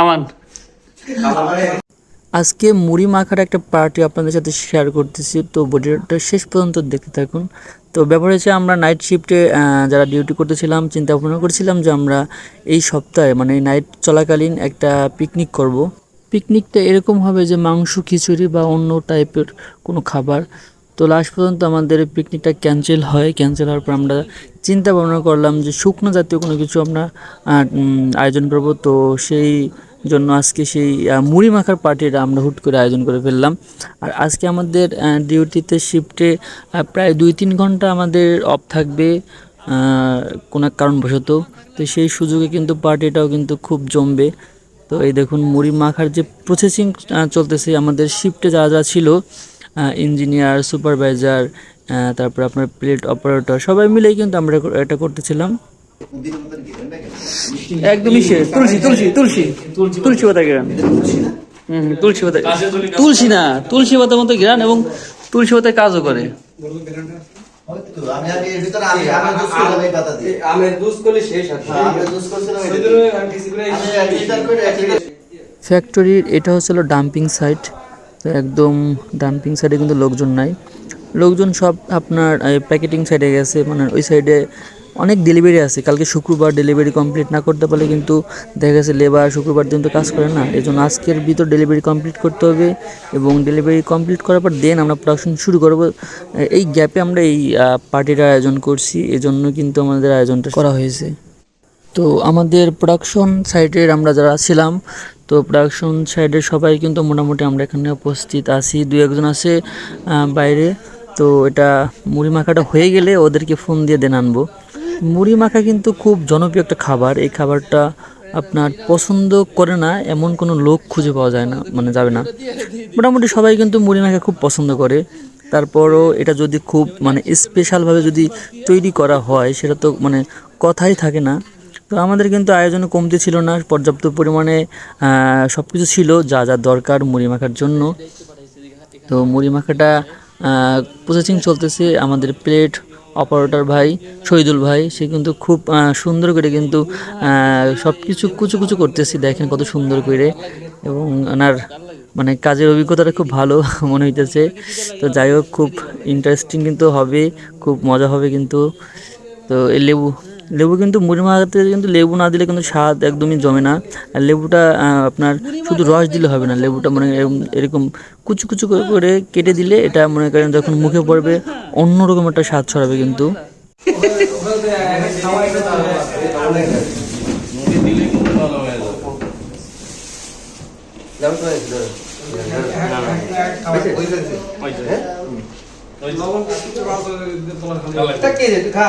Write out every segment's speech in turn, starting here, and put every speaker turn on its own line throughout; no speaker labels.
আমান। আজকে মুড়ি মাখার একটা পার্টি আপনাদের সাথে শেয়ার করতেছি তো ভিডিওটা শেষ পর্যন্ত দেখতে থাকুন। তো ব্যাপার হচ্ছে আমরা নাইট শিফটে যারা ডিউটি করতেছিলাম চিন্তা ভাবনা করেছিলাম যে আমরা এই সপ্তাহে মানে নাইট চলাকালীন একটা পিকনিক করব। পিকনিকটা এরকম হবে যে মাংস খিচুড়ি বা অন্য টাইপের কোনো খাবার। তো লাস্ট পর্যন্ত আমাদের পিকনিকটা ক্যান্সেল হয়। ক্যান্সেল হওয়ার পর আমরা চিন্তা ভাবনা করলাম যে শুকনো জাতীয় কোনো কিছু আমরা আয়োজন করব। তো সেই জন্য আজকে সেই মুড়ি মাখার পার্টিটা আমরা হুট করে আয়োজন করে ফেললাম। আর আজকে আমাদের ডিউটিতে শিফটে প্রায় দুই তিন ঘণ্টা আমাদের অফ থাকবে কোনো এক কারণবশত। তো সেই সুযোগে কিন্তু পার্টিটাও কিন্তু খুব জমবে। তো এই দেখুন মুড়ি মাখার যে প্রসেসিং চলতেছে, আমাদের শিফটে যারা যারা ছিল ইঞ্জিনিয়ার সুপারভাইজার তারপর আপনার প্লেট অপারেটর সবাই মিলেই কিন্তু আমরা এটা করতেছিলাম একদমই শেষ তুলসী তুলসী তুলসী তুলসী পাতা হুম, তুলসী পাতা তুলসী না তুলসী পাতার মতো গ্রান এবং তুলসী পাতায় কাজও করে
হ্যাঁ,
ফ্যাক্টরির এটা হচ্ছিল ডাম্পিং সাইট তো একদম ডাম্পিং সাইডে কিন্তু লোকজন নাই। লোকজন সব আপনার প্যাকেটিং সাইডে গেছে মানে ওই সাইডে অনেক ডেলিভারি আছে। কালকে শুক্রবার ডেলিভারি কমপ্লিট না করতে পারলে কিন্তু দেখা গেছে লেবার শুক্রবার দিন তো কাজ করে না। এই জন্য আজকের ভিতর ডেলিভারি কমপ্লিট করতে হবে এবং ডেলিভারি কমপ্লিট করার পর দেন আমরা প্রোডাকশন শুরু করব। এই গ্যাপে আমরা এই পার্টিটার আয়োজন করছি। এজন্য কিন্তু আমাদের আয়োজনটা করা হয়েছে। তো আমাদের প্রোডাকশন সাইডের আমরা যারা ছিলাম, তো প্রোডাকশন সাইডের সবাই কিন্তু মোটামুটি আমরা এখানে উপস্থিত আছি। দু একজন আছে বাইরে। তো এটা মুড়ি মাখাটা হয়ে গেলে ওদেরকে ফোন দিয়ে দেন আনব। মুড়ি মাখা কিন্তু খুব জনপ্রিয় একটা খাবার। এই খাবারটা আপনার পছন্দ করে না, এমন কোনো লোক খুঁজে পাওয়া যায় না মানে যাবে না। মোটামুটি সবাই কিন্তু মুড়ি মাখা খুব পছন্দ করে। তারপরও এটা যদি খুব মানে স্পেশালভাবে যদি তৈরি করা হয়, সেটা তো মানে কথাই থাকে না। তো আমাদের কিন্তু আয়োজনে কমতি ছিল না, পর্যাপ্ত পরিমাণে সব কিছু ছিল, যা যা দরকার মুড়ি মাখার জন্য। তো মুড়ি মাখাটা প্রসেসিং চলতেছে আমাদের প্লেট অপারেটর ভাই, শহীদুল ভাই, সে কিন্তু খুব সুন্দর করে কিন্তু সব কিছু কুচু কুচু করতেছি, দেখেন কত সুন্দর করে। এবং ওনার মানে কাজের অভিজ্ঞতাটা খুব ভালো মনে হইতেছে। তো যাই হোক, খুব ইন্টারেস্টিং কিন্তু হবে, খুব মজা হবে কিন্তু। তো এই লেবু লেবু কিন্তু মুড়ি মাখাতে কিন্তু লেবু না দিলে কিন্তু স্বাদ একদমই জমে না। আর লেবুটা আপনার শুধু রস দিলে হবে না। লেবুটা মানে এরকম- এরকম কুচু কুচু করে করে কেটে দিলে এটা মনে করেন যখন মুখে পড়বে অন্যরকম একটা স্বাদ ছড়াবে কিন্তু।
তা কে যে তুই খা।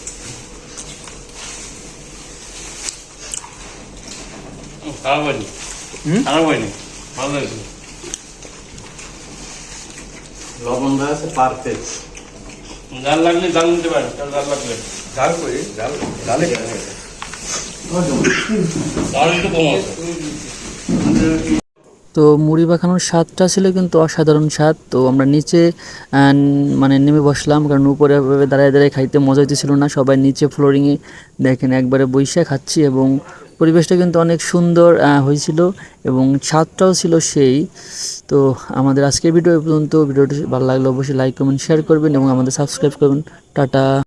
খারাপ হয়নি
হুম?
খারাপ হয়নি ভালো লাগছে
লবণটা আছে পারফেক্ট
জাল লাগলে জাল নিতে পারেন জাল লাগলে?
জাল করি জাল জালে
জাল একটু কম আছে।
তো মুড়ি মাখানোর স্বাদটা ছিল কিন্তু অসাধারণ স্বাদ। তো আমরা নিচে মানে নেমে বসলাম কারণ উপরে দাঁড়ায় দাঁড়ায় খাইতে মজা হইতেছিল না। সবাই নিচে ফ্লোরিংয়ে দেখেন একবারে বৈশা খাচ্ছি এবং পরিবেশটা কিন্তু অনেক সুন্দর হয়েছিল এবং ছাদটাও ছিল সেই। তো আমাদের আজকের ভিডিও পর্যন্ত। ভিডিওটি ভালো লাগলে অবশ্যই লাইক কমেন্ট শেয়ার করবেন এবং আমাদের সাবস্ক্রাইব করবেন। টাটা।